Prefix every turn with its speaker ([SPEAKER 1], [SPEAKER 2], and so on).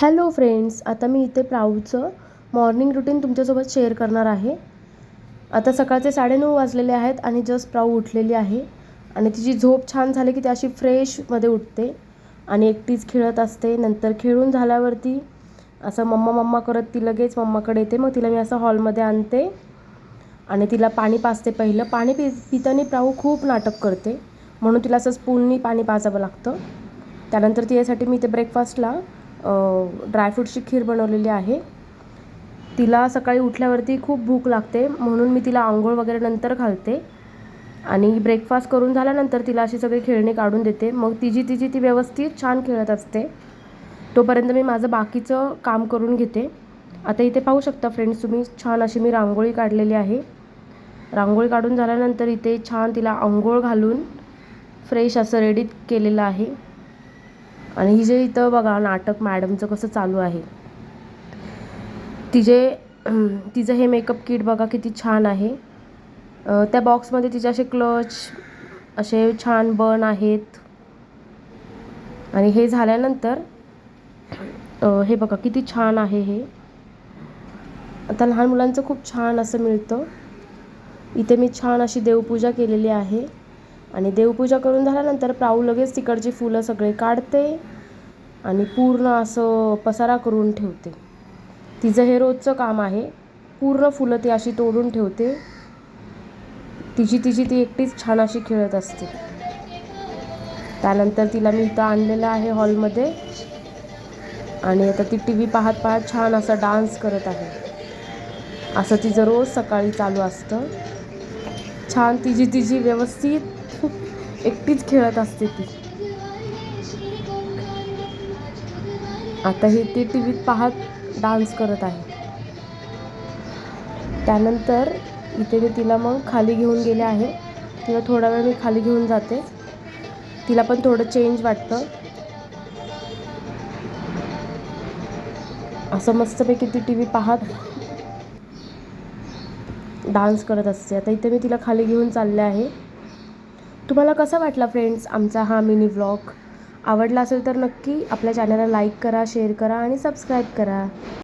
[SPEAKER 1] Hello friends आता मी इथे प्राऊचं मॉर्निंग रुटीन तुमच्यासोबत शेअर करणार आहे. आता सकाळचे साडेनऊ वाजलेले आहेत आणि जस्ट प्राऊ उठलेली आहे. आणि तिची झोप छान झाली की ती अशी फ्रेशमध्ये उठते. आणि एकटीच खेळत असते नंतर खेळून झाल्यावरती असं मम्मा मम्मा करत ती लगेच मम्माकडे येते. मग तिला मी असं हॉलमध्ये आणते. आणि तिला पाणी पाजते पहिलं. पाणी पि पिताना प्राऊ खूप नाटक करते. म्हणून तिला असं स्पूननी पाणी पाजावं लागतं. त्यानंतर तिच्यासाठी मी इथे ब्रेकफास्टला ड्रायफ्रूटची खीर बनवलेली आहे. तिला सकाळी उठल्यावरती खूप भूक लागते म्हणून मी तिला आंघोळ वगैरे नंतर घालते. आणि ब्रेकफास्ट करून झाल्यानंतर तिला अशी सगळी खेळणी काढून देते. मग तिची तिची ती व्यवस्थित छान खेळत असते. तोपर्यंत मी माझं बाकीचं काम करून घेते. आता इथे पाहू शकता फ्रेंड्स तुम्ही छान अशी मी रांगोळी काढलेली आहे. रांगोळी काढून झाल्यानंतर इथे छान तिला आंघोळ घालून फ्रेश असं रेडीत केलेलं आहे. आणि ही जे इथं बघा नाटक मॅडमचं कसं चालू आहे. तिचे तिचं हे मेकअप किट बघा किती छान आहे. त्या बॉक्समध्ये तिचे असे क्लच असे छान बन आहेत. आणि हे झाल्यानंतर हे बघा किती छान आहे हे. आता लहान मुलांचं खूप छान असं मिळतं. इथे मी छान अशी देवपूजा केलेली आहे. आणि देवपूजा करून झाल्यानंतर प्राऊ लगेच तिकडची फुलं सगळे काढते आणि पूर्ण असं पसारा करून ठेवते. तिचं हे रोजचं काम आहे पूर्ण फुलं ती अशी तोडून ठेवते. तिची तिची ती एकटीच छान अशी खेळत असते. त्यानंतर तिला मी इथं आणलेलं आहे हॉलमध्ये. आणि आता ती टी व्ही पाहत पाहत छान असा डान्स करत आहे. असं तिचं रोज सकाळी चालू असतं. छान तिची तिची व्यवस्थित एकटीच खेळत असते ती. आता ही ती टी व्हीत पाहत डान्स करत आहे. त्यानंतर इथे मी तिला मग खाली घेऊन गेले आहे. तिला थोडा वेळ मी खाली घेऊन जाते. तिला पण थोडं चेंज वाटतं. असं मस्तपैकी ती टी व्ही पाहत डान्स करत असते. आता इथे मी तिला खाली घेऊन चालले आहे. तुम्हाला कसा वाटला फ्रेंड्स आमचा हा मिनी व्लॉग? आवडला असेल तर नक्की आपल्या चॅनलला लाईक करा शेअर करा आणि सबस्क्राईब करा.